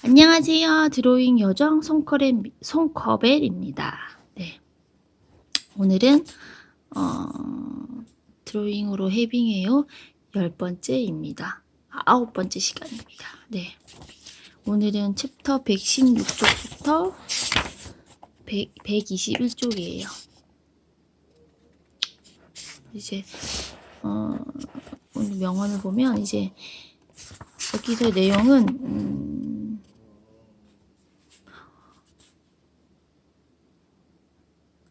안녕하세요. 드로잉 요정 송커벨, 송커벨입니다. 네. 오늘은, 어, 드로잉으로 해빙해요. 열 번째입니다. 아, 아홉 번째 시간입니다. 네. 오늘은 챕터 116쪽부터 100, 121쪽이에요. 이제, 어, 오늘 명언을 보면 이제 여기서 내용은, 음,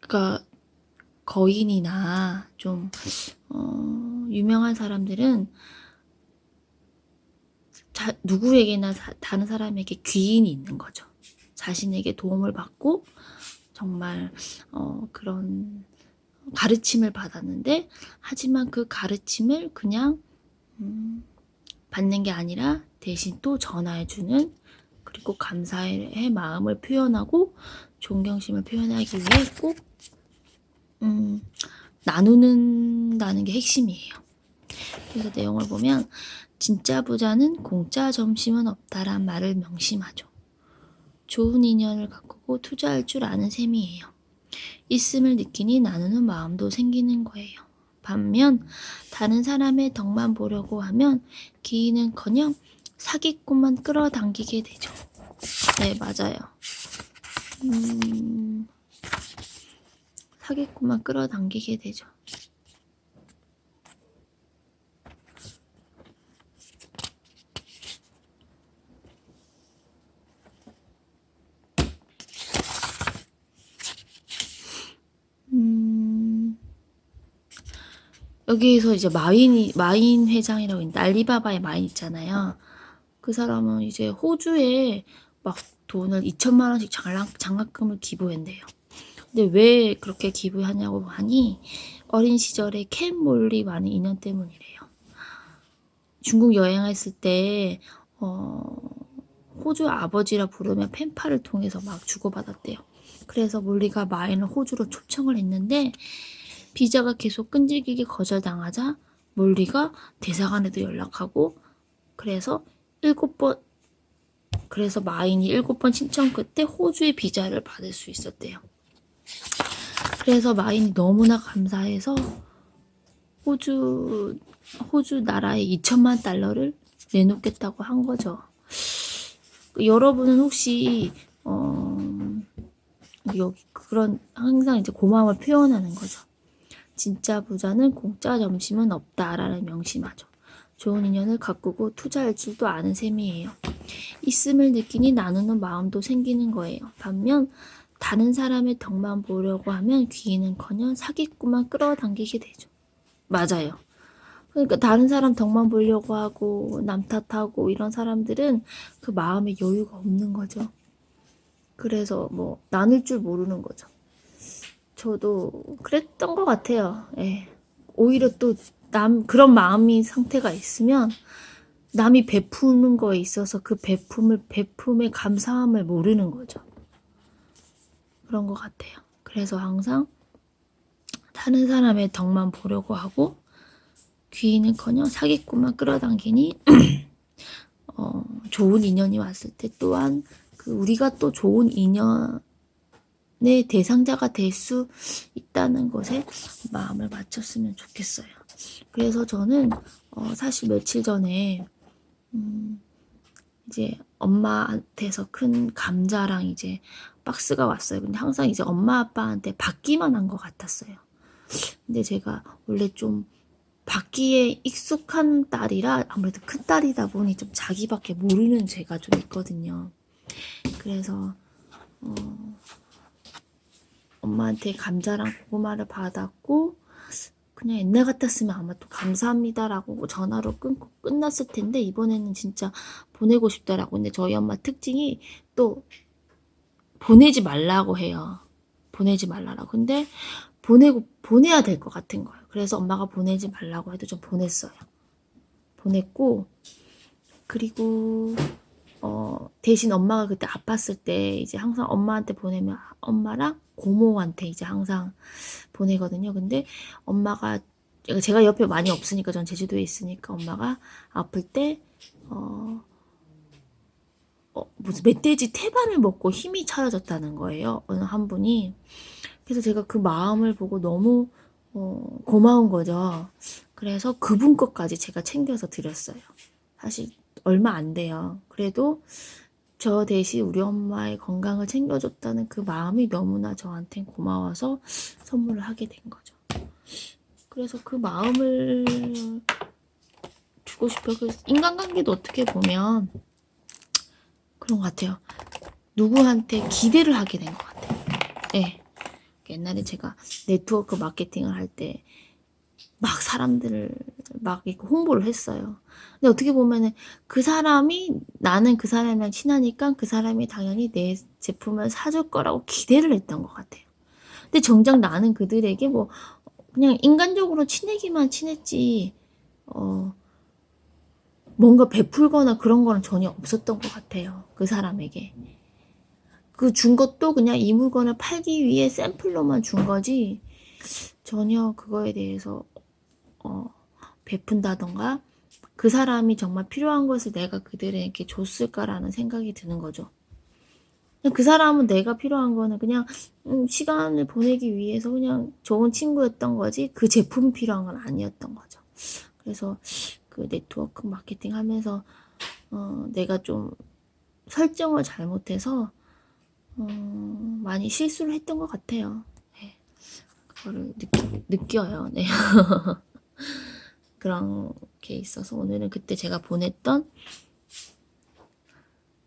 그러니까 거인이나 좀 어, 유명한 사람들은 자, 누구에게나 사- 다른 사람에게 귀인이 있는 거죠. 자신에게 도움을 받고 정말 어, 그런 가르침을 받았는데 하지만 그 가르침을 그냥 음, 받는 게 아니라 대신 또 전화해주는 그리고 감사의 마음을 표현하고 존경심을 표현하기 위해 꼭 음, 나누는다는 게 핵심이에요. 그래서 내용을 보면 진짜 부자는 공짜 점심은 없다란 말을 명심하죠. 좋은 인연을 가꾸고 투자할 줄 아는 셈이에요. 있음을 느끼니 나누는 마음도 생기는 거예요. 반면 다른 사람의 덕만 보려고 하면 기인은커녕 사기꾼만 끌어당기게 되죠. 네, 맞아요. 음, 사기꾼만 끌어당기게 되죠. 음, 여기에서 이제 마윈이 마인 회장이라고 있는데 알리바바의 마인 있잖아요. 그 사람은 이제 호주에 막 돈을 2천만 원씩 장학, 장학금을 기부한대요. 근데 왜 그렇게 기부하냐고 하니 어린 시절에 캔 몰리 많은 인연 때문이래요. 중국 여행했을 때 어, 호주 아버지라 부르면 펜팔을 통해서 막 주고받았대요. 그래서 몰리가 마인을 호주로 초청을 했는데 비자가 계속 끈질기게 거절당하자 몰리가 대사관에도 연락하고 그래서 일곱 번 그래서 마인이 일곱 번 신청 끝에 호주의 비자를 받을 수 있었대요. 그래서 마인이 너무나 감사해서 호주 호주 나라에 2천만 달러를 내놓겠다고 한 거죠. 여러분은 혹시 어 여기 그런 항상 이제 고마움을 표현하는 거죠. 진짜 부자는 공짜 점심은 없다라는 명심하죠. 좋은 인연을 가꾸고 투자할 줄도 아는 셈이에요. 있음을 느끼니 나누는 마음도 생기는 거예요. 반면 다른 사람의 덕만 보려고 하면 귀인은커녕 사기꾼만 끌어당기게 되죠. 맞아요. 그러니까 다른 사람 덕만 보려고 하고 남 탓하고 이런 사람들은 그 마음에 여유가 없는 거죠. 그래서 뭐 나눌 줄 모르는 거죠. 저도 그랬던 것 같아요. 예. 오히려 또 남 그런 마음이 상태가 있으면 남이 베푸는 거에 있어서 그 베품을 베품의 감사함을 모르는 거죠. 그런 것 같아요. 그래서 항상 다른 사람의 덕만 보려고 하고 귀인은커녕 사기꾼만 끌어당기니 어, 좋은 인연이 왔을 때 또한 그 우리가 또 좋은 인연의 대상자가 될 수 있다는 것에 마음을 맞췄으면 좋겠어요. 그래서 저는 어, 사실 며칠 전에 음, 이제 엄마한테서 큰 감자랑 이제 박스가 왔어요. 근데 항상 이제 엄마 아빠한테 받기만 한 것 같았어요. 근데 제가 원래 좀 받기에 익숙한 딸이라 아무래도 큰 딸이다 보니 좀 자기밖에 모르는 죄가 좀 있거든요. 그래서 어, 엄마한테 감자랑 고구마를 받았고 그냥 옛날 같았으면 아마 또 감사합니다라고 전화로 끊고 끝났을 텐데 이번에는 진짜 보내고 싶더라고. 근데 저희 엄마 특징이 또 보내지 말라고 해요. 보내지 말라라고. 근데 보내고 보내야 될 것 같은 거예요. 그래서 엄마가 보내지 말라고 해도 좀 보냈어요. 보냈고 그리고 어, 대신 엄마가 그때 아팠을 때 이제 항상 엄마한테 보내면 엄마랑 고모한테 이제 항상 보내거든요. 근데 엄마가 제가 옆에 많이 없으니까 전 제주도에 있으니까 엄마가 아플 때 어, 어, 무슨 멧돼지 태반을 먹고 힘이 차려졌다는 거예요. 어느 한 분이. 그래서 제가 그 마음을 보고 너무 어, 고마운 거죠. 그래서 그분 것까지 제가 챙겨서 드렸어요. 사실 얼마 안 돼요. 그래도 저 대신 우리 엄마의 건강을 챙겨줬다는 그 마음이 너무나 저한테 고마워서 선물을 하게 된 거죠. 그래서 그 마음을 주고 싶어요. 그 인간관계도 어떻게 보면 그런 것 같아요. 누구한테 기대를 하게 된 것 같아요. 예. 옛날에 제가 네트워크 마케팅을 할 때 막 사람들을 막 이렇게 홍보를 했어요. 근데 어떻게 보면은 그 사람이 나는 그 사람이랑 친하니까 그 사람이 당연히 내 제품을 사줄 거라고 기대를 했던 것 같아요. 근데 정작 나는 그들에게 뭐 그냥 인간적으로 친해기만 친했지 어 뭔가 베풀거나 그런 거는 전혀 없었던 것 같아요. 그 사람에게. 그 준 것도 그냥 이 물건을 팔기 위해 샘플로만 준 거지 전혀 그거에 대해서 어, 베푼다던가 그 사람이 정말 필요한 것을 내가 그들에게 줬을까라는 생각이 드는 거죠. 그 사람은 내가 필요한 거는 그냥 음, 시간을 보내기 위해서 그냥 좋은 친구였던 거지 그 제품이 필요한 건 아니었던 거죠. 그래서 그 네트워크 마케팅 하면서 어, 내가 좀 설정을 잘못해서 어, 많이 실수를 했던 것 같아요. 네. 그거를 느끼, 느껴요. 네. 그런 게 있어서 오늘은 그때 제가 보냈던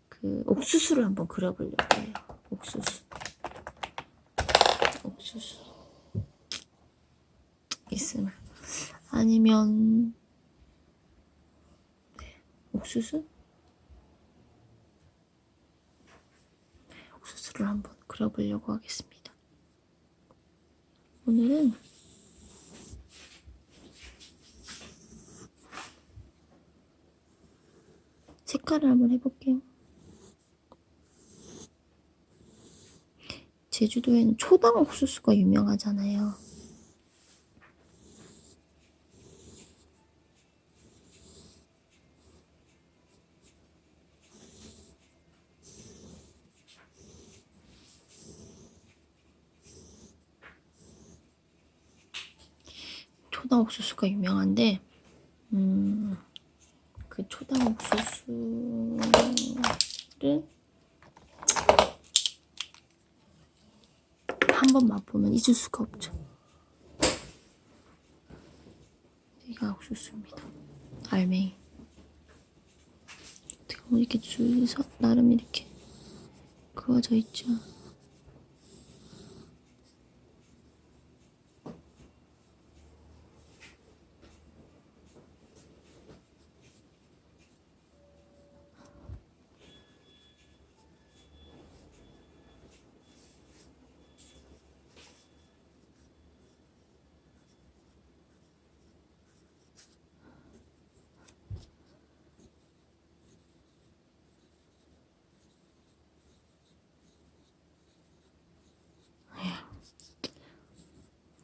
그 옥수수를 한번 그려보려고 해요. 옥수수. 옥수수. 있으면. 아니면, 네, 옥수수? 네, 옥수수를 한번 그려보려고 하겠습니다. 오늘은 색깔을 한번 해볼게요. 제주도에는 초당 옥수수가 유명하잖아요. 초당 옥수수가 유명한데, 음, 그 초당 옥수수를 한 번 맛보면 잊을 수가 없죠. 이가 옥수수입니다. 알맹이. 어떻게 보면 이렇게 줄서 나름 이렇게 그어져 있죠.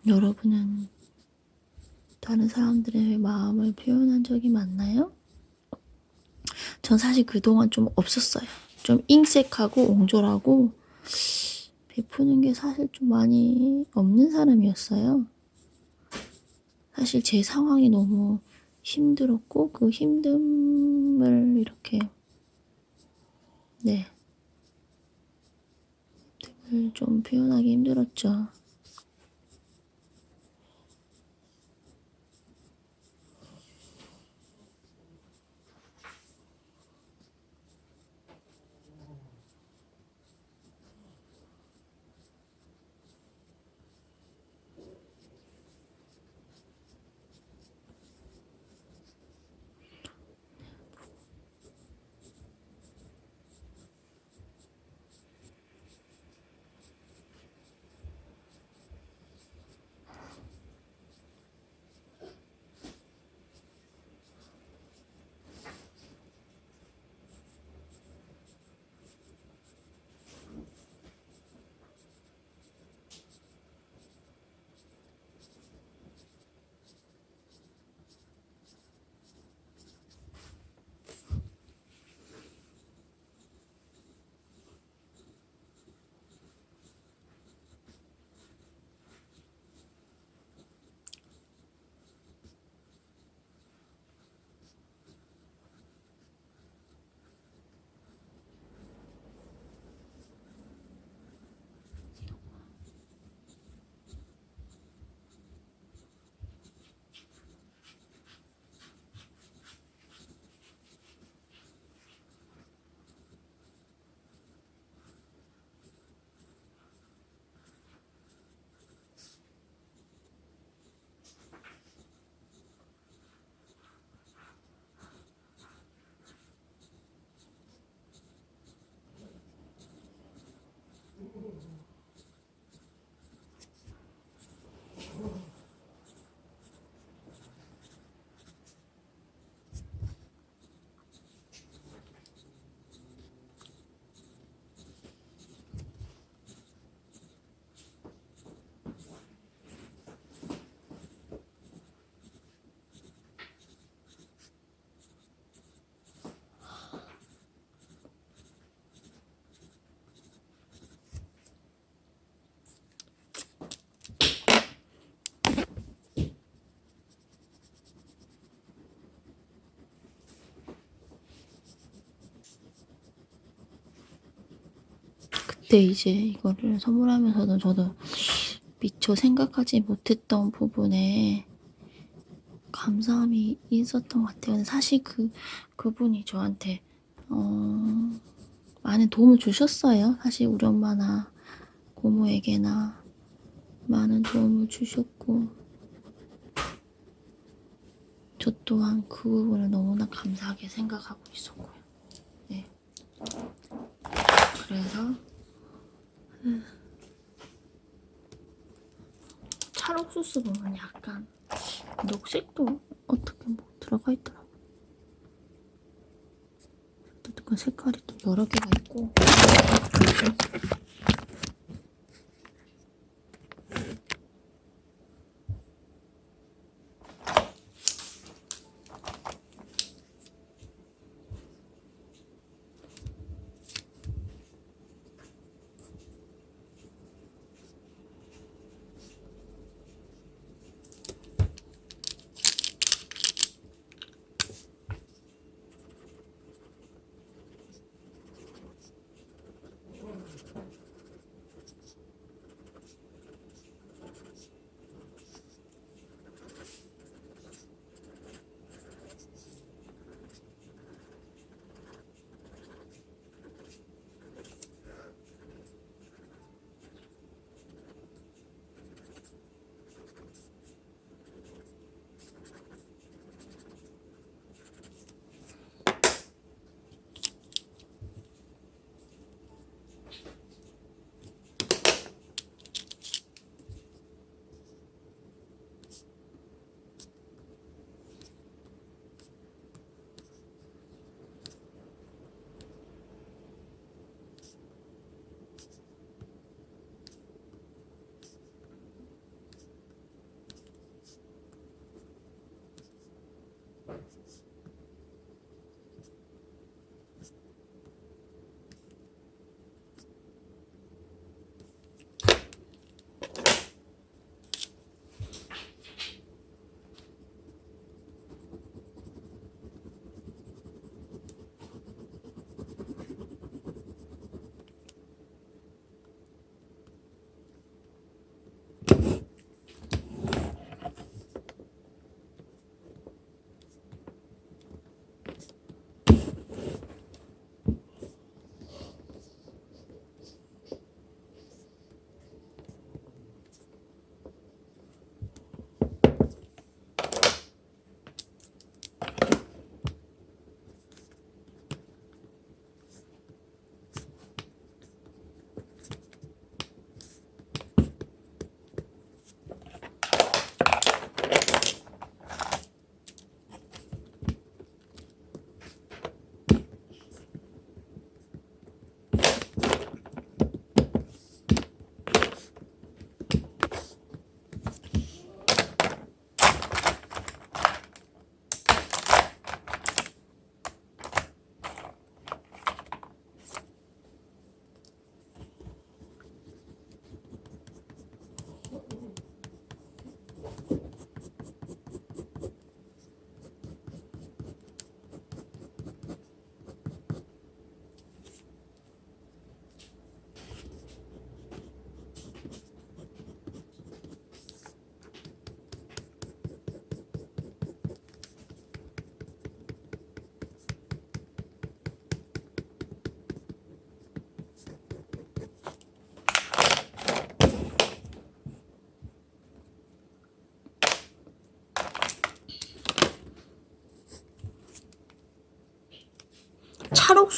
여러분은 다른 사람들의 마음을 표현한 적이 많나요? 전 사실 그동안 좀 없었어요. 좀 인색하고 옹졸하고 베푸는 게 사실 좀 많이 없는 사람이었어요. 사실 제 상황이 너무 힘들었고 그 힘듦을 이렇게 네 힘듦을 좀 표현하기 힘들었죠. 그때 이제 이거를 선물하면서도 저도 미처 생각하지 못했던 부분에 감사함이 있었던 것 같아요. 사실 그, 그분이 저한테, 어, 많은 도움을 주셨어요. 사실 우리 엄마나 고모에게나 많은 도움을 주셨고, 저 또한 그 부분을 너무나 감사하게 생각하고 있었고요. 네. 그래서, 음, 찰옥수수 보면 약간 녹색도 어떻게 뭐 들어가 있더라고. 또 색깔이 또 여러 개가 있고.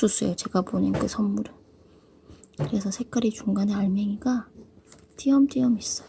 옥수수예요. 제가 보낸 그 선물은. 그래서 색깔이 중간에 알맹이가 띄엄띄엄 있어요.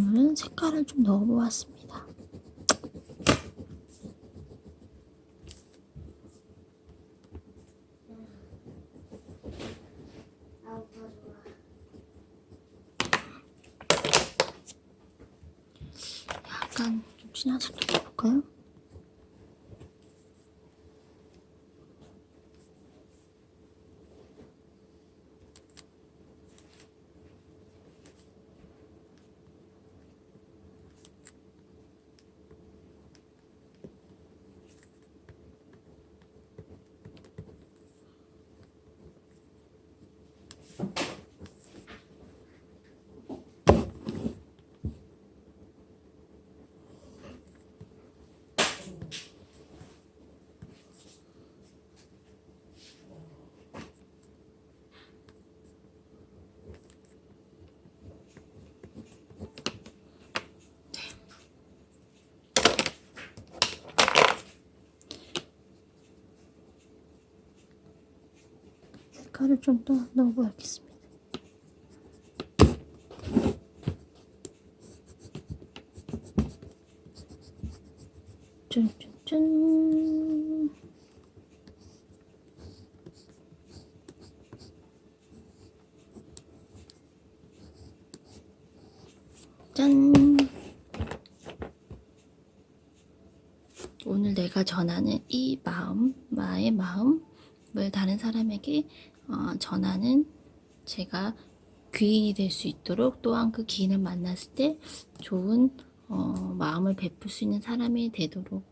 오늘은 색깔을 좀 넣어보았습니다. 약간 좀 진한 색도 넣어볼까요? 가루 좀더 넣어보겠습니다. 짠짠짠. 짠. 오늘 내가 전하는 이 마음, 나의 마음을 다른 사람에게 어, 전하는 제가 귀인이 될 수 있도록 또한 그 귀인을 만났을 때 좋은 어, 마음을 베풀 수 있는 사람이 되도록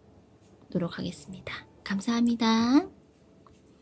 노력하겠습니다. 감사합니다.